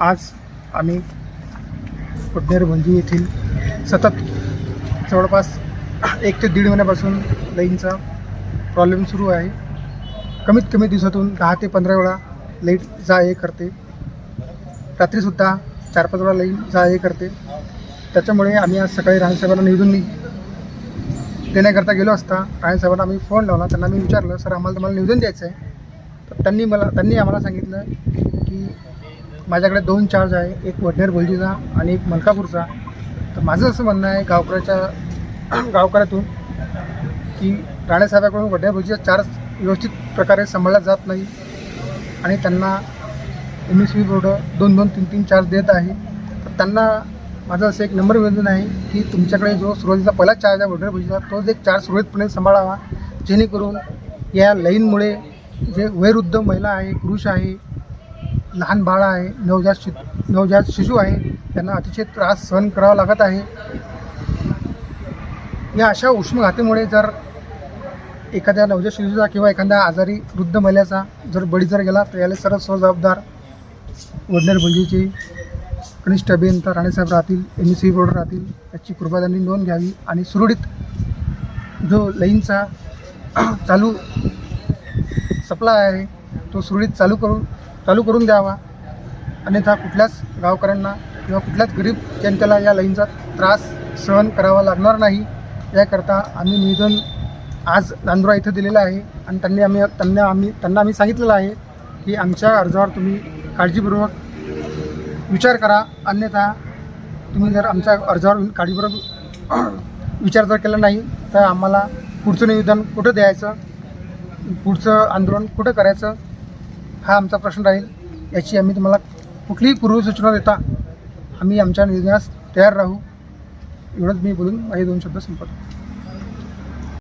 आज आम्ही कुटनेर येथील सतत जवळपास एक ते दीड महिन्यापासून लाईनचा प्रॉब्लेम सुरू आहे. कमीत कमी दिवसातून दहा ते पंधरा वेळा लाइट जा ये करते रात्रीसुद्धा चार पाच वेळा लाईन जा ये करते. त्याच्यामुळे आम्ही आज सकाळी राणेसाहेबांना निवडून देण्याकरता गेलो असता राणेसाहेबांना आम्ही फोन लावला. त्यांना मी विचारलं सर आम्हाला तुम्हाला निवेदन द्यायचं आहे तर त्यांनी मला त्यांनी आम्हाला सांगितलं की माझ्याकडे दोन चार्ज आहे एक वडनेर बोलजीचा आणि एक मलकापूरचा. तर माझं असं म्हणणं आहे गावकऱ्याच्या गावकऱ्यातून की राणेसाहेबाकडून वडनेर बोलजीचा चार्ज व्यवस्थित प्रकारे सांभाळला जात नाही आणि त्यांना एम एस बी बोर्ड दोन दोन तीन तीन चार्ज देत आहे. तर त्यांना माझं असं एक नंबर विनंती आहे की तुमच्याकडे जो सुरुवातीचा पहिला चार्ज आहे वडनेर बोलजीचा तोच एक चार्ज सुरळीतपणे सांभाळावा. जेणेकरून या लाईनमुळे जे वयोवृद्ध महिला आहे पुरुष आहे लहान बाळ आहे नवजात शि नवजात शिशू आहे त्यांना अतिशय त्रास सहन करावा लागत आहे. या अशा उष्मघातीमुळे जर एखाद्या नवजात शिशूचा किंवा एखाद्या आजारी वृद्ध महिलेचा जर बळी जर गेला तर याला सर्व जबाबदार वडनेर बलजीचे कनिष्ठ अभियंता राणेसाहेब राहतील एम सी बोर्ड राहतील याची कृपा त्यांनी नोंद घ्यावी आणि सुरळीत जो लईनचा चालू सप्लाय आहे तो सुरळीत चालू करून चालू करून द्यावा. अन्यथा कुठल्याच गावकऱ्यांना किंवा कुठल्याच गरीब जनतेला या लाईनचा त्रास सहन करावा लागणार नाही. याकरता आम्ही निवेदन आज नांदुरा इथं दिलेलं आहे आणि त्यांनी आम्ही त्यांना आम्ही त्यांना आम्ही सांगितलेलं आहे की आमच्या अर्जावर तुम्ही काळजीपूर्वक विचार करा. अन्यथा तुम्ही जर आमच्या अर्जावर काळजीपूर्वक विचार जर केला नाही तर आम्हाला पुढचं निवेदन कुठं द्यायचं? पुढचं आंदोलन कुठं करायचं? हा आमचा प्रश्न राहील. याची आम्ही तुम्हाला कुठलीही पूर्वसूचना देता आम्ही आमच्या निर्णयास तयार राहू. एवढंच मी बोलून माझे दोन शब्द संपत